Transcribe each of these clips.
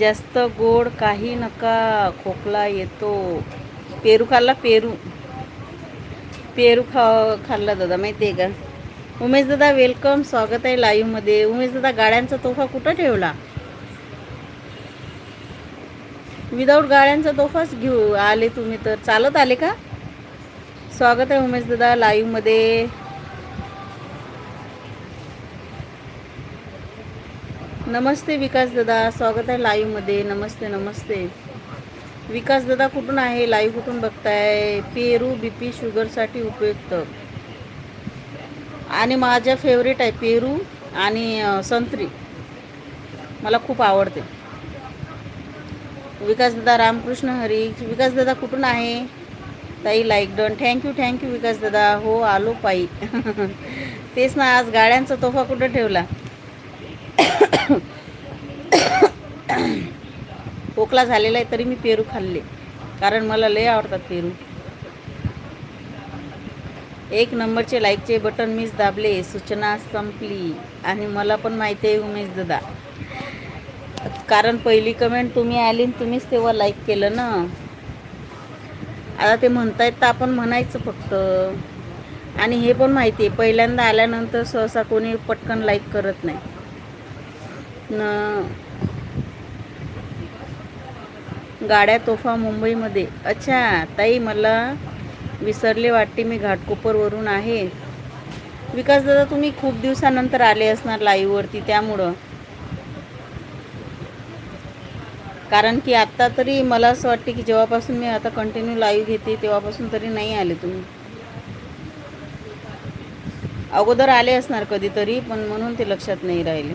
जास्त गोड काही नका खोकला येतो. पेरू खाल्ला पेरू. पेरू खा खाल्ला दादा माहिती आहे का? उमेश दादा वेलकम स्वागत आहे लाईव्हमध्ये उमेश दादा गाड्यांचा तोफा कुठं ठेवला? विदाऊट गाड्यांचा तोफाच घेऊ आले तुम्ही तर. चालत आले का? स्वागत आहे उमेश दादा लाईव्हमध्ये नमस्ते विकास दादा स्वागत आहे लाईव्हमध्ये नमस्ते नमस्ते. विकास दादा कुठून आहे? लाईव्ह कुठून बघताय? पेरू बी पी शुगरसाठी उपयुक्त. आणि माझ्या फेवरेट आहे पेरू आणि संत्री. मला खूप आवडते. विकास दादा रामकृष्ण हरी. विकास दादा कुठून आहे? ताई like done thank you thank you Vikas दादा. हो आलो पायी. तेच ना आज गाड्यांचा तोफा कुठं ठेवला? खोकला झालेला आहे तरी मी पेरू खाल्ले. कारण मला लय आवडतात पेरू. एक नंबरचे लाईकचे बटन मीच दाबले सूचना संपली. आणि मला पण माहिती आहे उमेश दादा. कारण पहिली कमेंट तुम्ही आली तुम्हीच तेव्हा लाईक केलं ना. आता ते म्हणतायत तर आपण म्हणायचं फक्त. आणि हे पण माहिती आहे पहिल्यांदा आल्यानंतर सहसा कोणी पटकन लाईक करत नाही. न गाड्या तोफा मुंबईमध्ये. अच्छा ताई मला विसरले वाटते मी घाटकोपरवरून आहे. विकास दादा तुम्ही खूप दिवसानंतर आले असणार लाईव्हवरती त्यामुळं. कारण की आत्ता तरी मला असं वाटते की जेव्हापासून मी आता कंटिन्यू लाईव्ह घेते तेव्हापासून तरी नाही आले तुम्ही. अगोदर आले असणार कधीतरी पण म्हणून ते लक्षात नाही राहिले.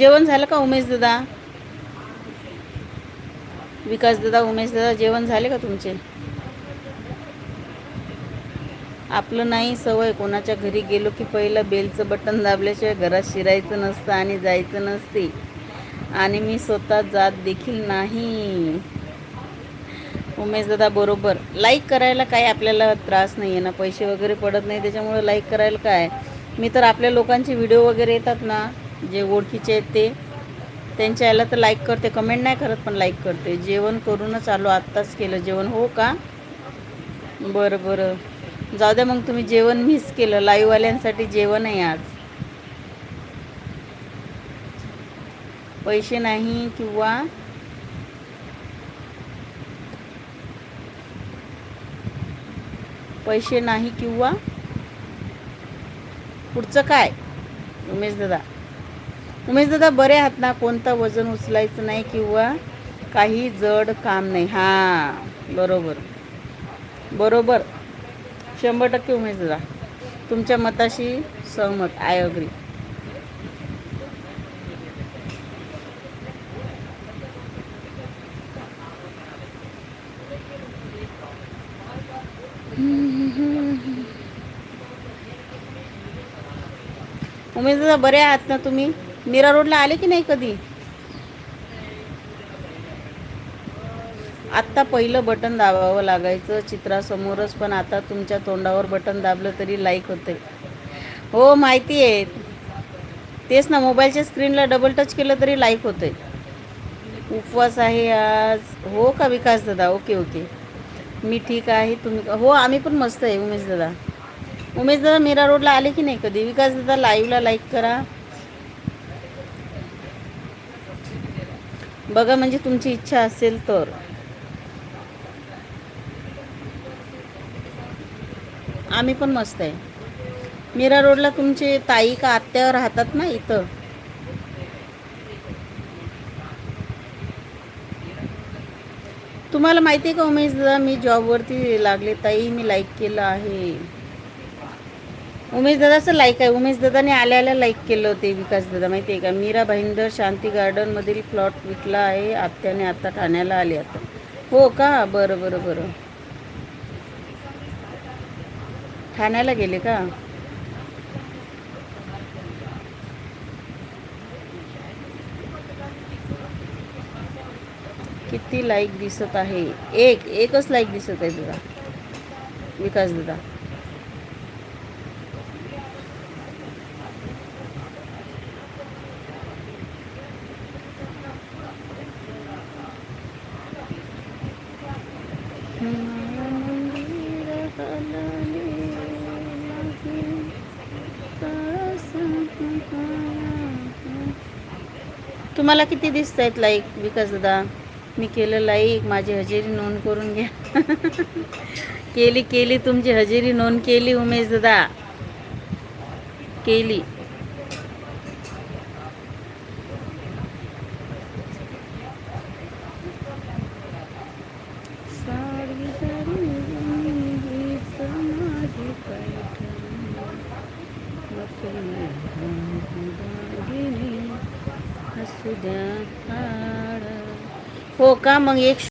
जेवण झालं का उमेश दादा? विकास दादा उमेश दादा जेवण झाले का तुमचे? आपलं नाही सवय कोणाच्या घरी गेलो की पहिलं बेलचं बटन दाबल्याशिवाय घरात शिरायचं नसतं आणि जायचं नसते. आणि मी स्वतः जात देखील नाही. उमेश दादा बरोबर. लाईक करायला काय आपल्याला त्रास नाही आहे ना? पैसे वगैरे पडत नाही त्याच्यामुळे लाईक करायला काय? मी तर आपल्या लोकांचे व्हिडिओ वगैरे येतात ना जे ओळखीचे आहेत ते. त्यांच्या याला तर लाईक करते कमेंट नाही करत पण लाईक करते. जेवण करूनच आलो आत्ताच केलं जेवण. हो का? बरं बरं. जाऊ द्या मग तुम्ही जेवण मिस केलं. लाईव्हवाल्यांसाठी जेवण आहे आज. पैसे नाही किंवा पैसे नाही किंवा पुढचं काय? उमेश दादा. उमेश दादा बरे आहात ना? कोणतं वजन उचलायचं नाही किंवा काही जड काम नाही. हां बरोबर. बरोबर. शंभर टक्के उमेश दादा तुमच्या मताशी सहमत. आय अग्री उमेश दादा बरे आहात ना तुम्ही? मीरा रोडला आले की नाही कधी? आत्ता पहिलं बटन दाबावं लागायचं चित्रासमोरच पण आता तुमच्या तोंडावर बटन दाबलं तरी लाईक होते हो माहिती आहे. तेच ना मोबाईलच्या स्क्रीनला डबल टच केलं तरी लाईक होते उपवास आहे आज. हो का विकास दादा? Okay okay. मी ठीक आहे तुम्ही हो आम्ही पण मस्त आहे उमेश दादा. उमेश दादा मीरा रोडला आले की नाही कधी? विकास दादा लाईव्हला लाईक करा. बघा म्हणजे तुमची इच्छा असेल तर. आम्ही पण मस्त आहे. मीरा रोडला तुमचे ताई का आत्या राहतात ना इथं? तुम्हाला माहिती आहे का उमेश दादा मी जॉबवरती लागले ताई मी लाईक केलं आहे. उमेश दादाचं लाईक आहे. उमेश दादाने आल्या आल्या लाईक केलं होते विकास दादा माहिती आहे का? मीरा भाईंदर शांती गार्डनमधील प्लॉट विकला आहे. आत्याने आता ठाण्याला आले आता. हो का? बरं बरं बरं. ठाण्याला गेले का? किती लाईक दिसत आहे. एक एकच लाईक दिसत आहे दादा विकास दादा. तुम्हाला किती दिसत आहेत लाईक विकास दादा मी केलं लाईक माझी हजेरी नोंद करून घ्या. केली केली तुमची हजेरी नोंद केली उमेश दादा. केली. हो का? मग एक